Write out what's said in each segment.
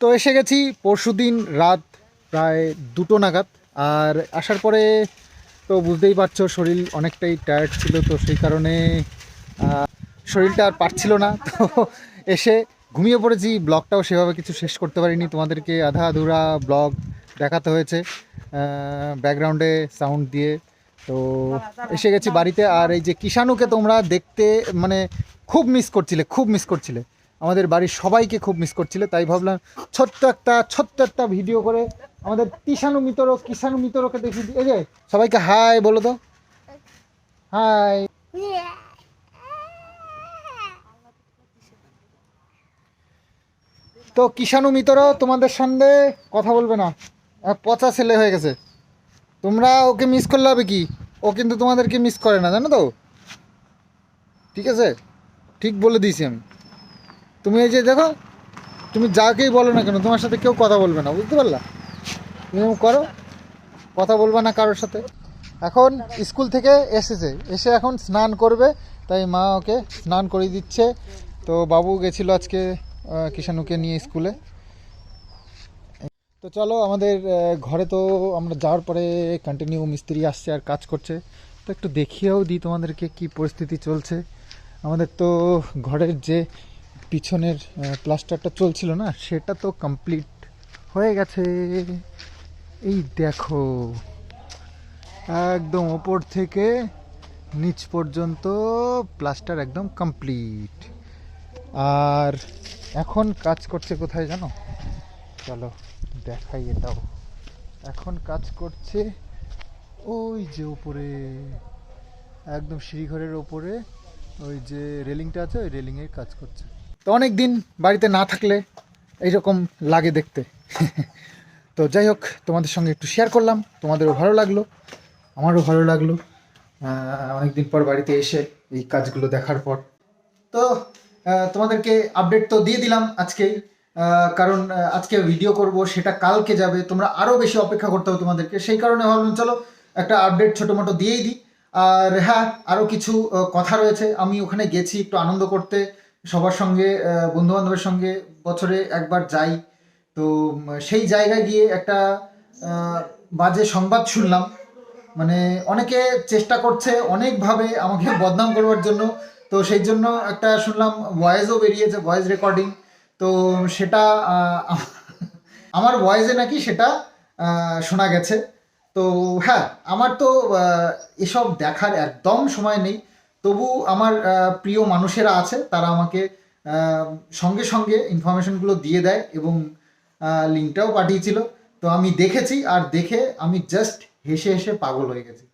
তো এসে গেছি পরশুদিন রাত প্রায় দুটো নাগাদ। আর আসার পরে তো বুঝতেই পারছ, শরীর অনেকটাই টায়ার্ড ছিল তো সেই কারণে শরীরটা আর পারছিল না। তো এসে ঘুমিয়ে পড়েছি, ব্লগটাও সেভাবে কিছু শেষ করতে পারিনি। তোমাদেরকে আধা আধুরা ব্লগ দেখাতে হয়েছে ব্যাকগ্রাউন্ডে সাউন্ড দিয়ে। তো এসে গেছি বাড়িতে। আর এই যে কিষাণুকে তোমরা দেখতে মানে খুব মিস করছিলে, খুব মিস করছিলে। আমাদের বাড়ির সবাইকে খুব মিস করছিলে, তাই ভাবলাম ছোট্ট একটা ছোট্ট একটা ভিডিও করে আমাদের কিষাণু মিতর কিষাণু মিতরকে দেখি। এই যে, সবাইকে হাই বলো তো হাই তো কিষাণু মিতর, তোমাদের সঙ্গে কথা বলবে না। পচা ছেলে হয়ে গেছে। তোমরা ওকে মিস করলে হবে কি? ও কিন্তু তোমাদেরকে মিস করে না, জানো তো? ঠিক আছে? ঠিক বলে দিয়েছি আমি। তুমি এই যে দেখো তুমি যাকেই বলো না কেন তোমার সাথে কেউ কথা বলবে না বুঝতে পারলা? তুমি করো কথা বলবে না কারোর সাথে। এখন স্কুল থেকে এসেছে এসে এখন স্নান করবে তাই মা ওকে স্নান করিয়ে দিচ্ছে। তো বাবু গেছিল আজকে আহ, কিষাণুকে নিয়ে স্কুলে। তো চলো আমাদের ঘরে তো আমরা যাওয়ার পরে কন্টিনিউ মিস্ত্রি আসছে আর কাজ করছে। তো একটু দেখিয়েও দিই তোমাদেরকে কি পরিস্থিতি চলছে। আমাদের তো ঘরের যে পিছনের প্লাস্টারটা চলছিল না, সেটা তো কমপ্লিট হয়ে গেছে। এই দেখো, একদম ওপর থেকে নিচ পর্যন্ত প্লাস্টার একদম কমপ্লিট আর এখন কাজ করছে কোথায় জানো? চলো দেখাই এটাও। এখন কাজ করছে ওই যে উপরে, একদম সিঁড়িঘরের ওপরে, ওই যে রেলিংটা আছে, ওই রেলিংয়ে কাজ করছে। তো অনেক দিন বাড়িতে না থাকলে এইরকম লাগে দেখতে। তো যাই হোক, তোমাদের সঙ্গে একটু শেয়ার করলাম। তোমাদেরও ভালো লাগল, আমারও ভালো লাগল। অনেক দিন পর বাড়িতে এসে এই কাজগুলো দেখার পর। তো তোমাদেরকে আপডেট তো দিয়ে দিলাম আজকেই। কারণ আজকে ভিডিও করব, সেটা কালকে যাবে। তোমরা আরও বেশি অপেক্ষা করতে হবে তোমাদেরকে। সেই কারণে ভাবলাম, চলো একটা আপডেট ছোটো মোটো দিয়েই দিই। আর হ্যাঁ আরও কিছু কথা রয়েছে। আমি ওখানে গেছি একটু আনন্দ করতে। সবার সঙ্গে বন্ধু বান্ধবের সঙ্গে বছরে একবার যাই। তো সেই জায়গায় গিয়ে একটা বাজে সংবাদ শুনলাম। মানে অনেকে চেষ্টা করছে অনেকভাবে আমাকে বদনাম করবার জন্য। তো সেই জন্য একটা শুনলাম ভয়েসও বেরিয়েছে ভয়েস রেকর্ডিং তো সেটা আমার ভয়েসে নাকি সেটা শোনা গেছে। তো হ্যাঁ আমার তো এসব দেখার একদম সময় নেই। তবু আমার প্রিয় মানুষেরা আছে, তারা আমাকে সঙ্গে সঙ্গে ইনফরমেশনগুলো দিয়ে দেয় এবং লিঙ্কটাও পাঠিয়েছিল। তো আমি দেখেছি আর দেখে আমি জাস্ট হেসে হেসে পাগল হয়ে গেছি।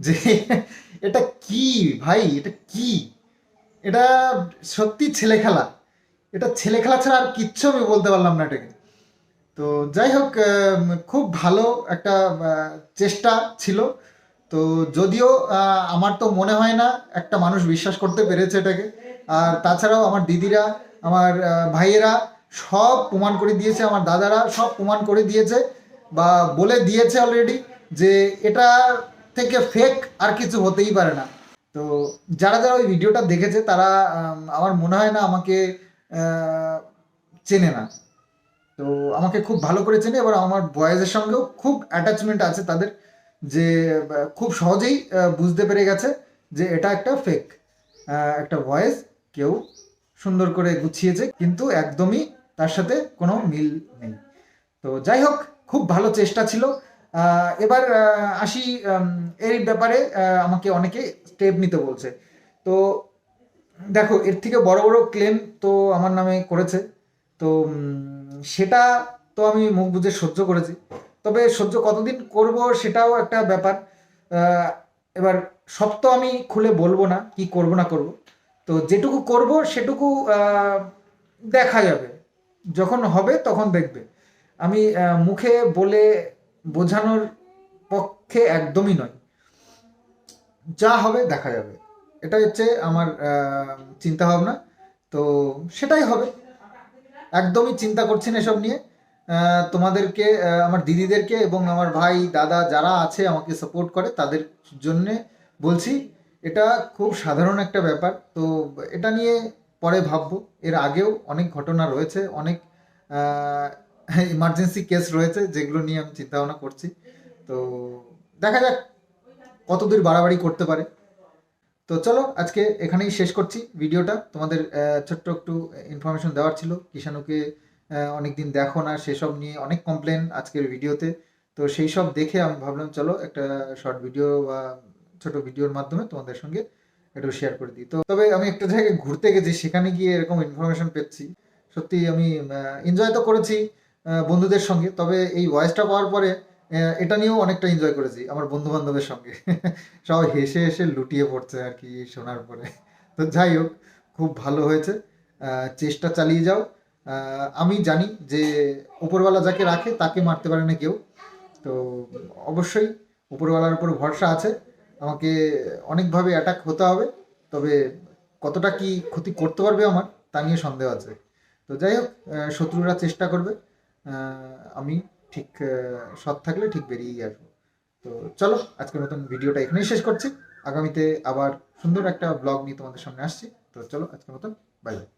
যে এটা কি ভাই? এটা কি? এটা সত্যি ছেলে খেলা। এটা ছেলে খেলা ছাড়া আর কিচ্ছু আমি বলতে পারলাম না এটাকে। তো যাই হোক খুব ভালো একটা চেষ্টা ছিল। তো যদিও আমার তো মনে হয় না একটা মানুষ বিশ্বাস করতে পেরেছে এটাকে। আর তাছাড়াও আমার দিদিরা, আমার ভাইয়েরা সব প্রমাণ করে দিয়েছে, আমার দাদারা সব প্রমাণ করে দিয়েছে বা বলে দিয়েছে অলরেডি যে এটা থেকে ফেক আর কিছু হতেই পারে না। তো যারা যারা ওই ভিডিওটা দেখেছে, তারা আমার মনে হয় না আমাকে চেনে না। তো আমাকে খুব ভালো করে চেনে, এবার আমার বয়েজের সঙ্গেও খুব অ্যাটাচমেন্ট আছে তাদের। যে খুব সহজেই বুঝতে পেরে গেছে যে এটা একটা ফেক একটা ভয়েস কেউ সুন্দর করে গুছিয়েছে, কিন্তু একদমই তার সাথে কোনো মিল নেই। তো যাই হোক, খুব ভালো চেষ্টা ছিল। এবার আসি এই ব্যাপারে আমাকে অনেকে স্টেপ নিতে বলছে। তো দেখো, এর থেকে বড় বড় ক্লেম তো আমার নামে করেছে। তো সেটা তো আমি মুখ বুঝে সহ্য করেছি। তবে সহ্য কতদিন করব সেটাও একটা ব্যাপার। এবার সব তো আমি খুলে বলব না কি করব না করব। তো যেটুকু করব সেটুকু দেখা যাবে। যখন হবে তখন দেখবে। আমি মুখে বলে বোঝানোর পক্ষে একদমই নয় যা হবে দেখা যাবে। এটাই হচ্ছে আমার চিন্তা ভাবনা তো সেটাই হবে। একদমই চিন্তা করছি না এসব নিয়ে। তোমাদেরকে আমার দিদিদেরকে এবং আমার ভাই, দাদা যারা আছে, আমাকে সাপোর্ট করে, তাদের জন্যে বলছি, এটা খুব সাধারণ একটা ব্যাপার। তো এটা নিয়ে পরে ভাববো। এর আগেও অনেক ঘটনা রয়েছে, অনেক ইমার্জেন্সি কেস রয়েছে, যেগুলো নিয়ে আমি চিন্তা ভাবনা করছি। তো দেখা যাক কতদূর বাড়াবাড়ি করতে পারে। তো চলো, আজকে এখানেই শেষ করছি ভিডিওটা। তোমাদের ছোট্ট একটু ইনফরমেশন দেওয়ার ছিল। কিষাণুকে অনেকদিন দেখো না, সেসব নিয়ে অনেক কমপ্লেন আজকের ভিডিওতে। তো সেই সব দেখে আমি ভাবলাম, চলো একটা শর্ট ভিডিও বা ছোট ভিডিওর মাধ্যমে তোমাদের সঙ্গে একটু শেয়ার করে দিই। তো তবে আমি একটা জায়গায় ঘুরতে গেছি, সেখানে গিয়ে এরকম ইনফরমেশন পেয়েছি। সত্যি আমি এনজয় তো করেছি বন্ধুদের সঙ্গে, তবে এই ভয়েসটা পাওয়ার পরে এটা নিয়েও অনেকটা এনজয় করেছি, আমার বন্ধু বান্ধবের সঙ্গে। সবাই হেসে হেসে লুটিয়ে পড়ছে আর কি শোনার পরে। তো যাই হোক, খুব ভালো হয়েছে। চেষ্টা চালিয়ে যাও। আমি জানি যে উপরওয়ালা যাকে রাখে তাকে মারতে পারে না কেউ। তো অবশ্যই উপরওয়ালার উপর ভরসা আছে। আমাকে অনেকভাবে অ্যাটাক হতে হবে, তবে কতটা কি ক্ষতি করতে পারবে আমার তা নিয়ে সন্দেহ আছে। তো যাই হোক শত্রুরা চেষ্টা করবে। আমি ঠিক সৎ থাকলে ঠিক বেরিয়েই আসব। তো চলো, আজকের মতন ভিডিওটা এখানেই শেষ করছি। আগামীতে আবার সুন্দর একটা ব্লগ নিয়ে তোমাদের সামনে আসছি। তো চলো, আজকের মতন বাই বাই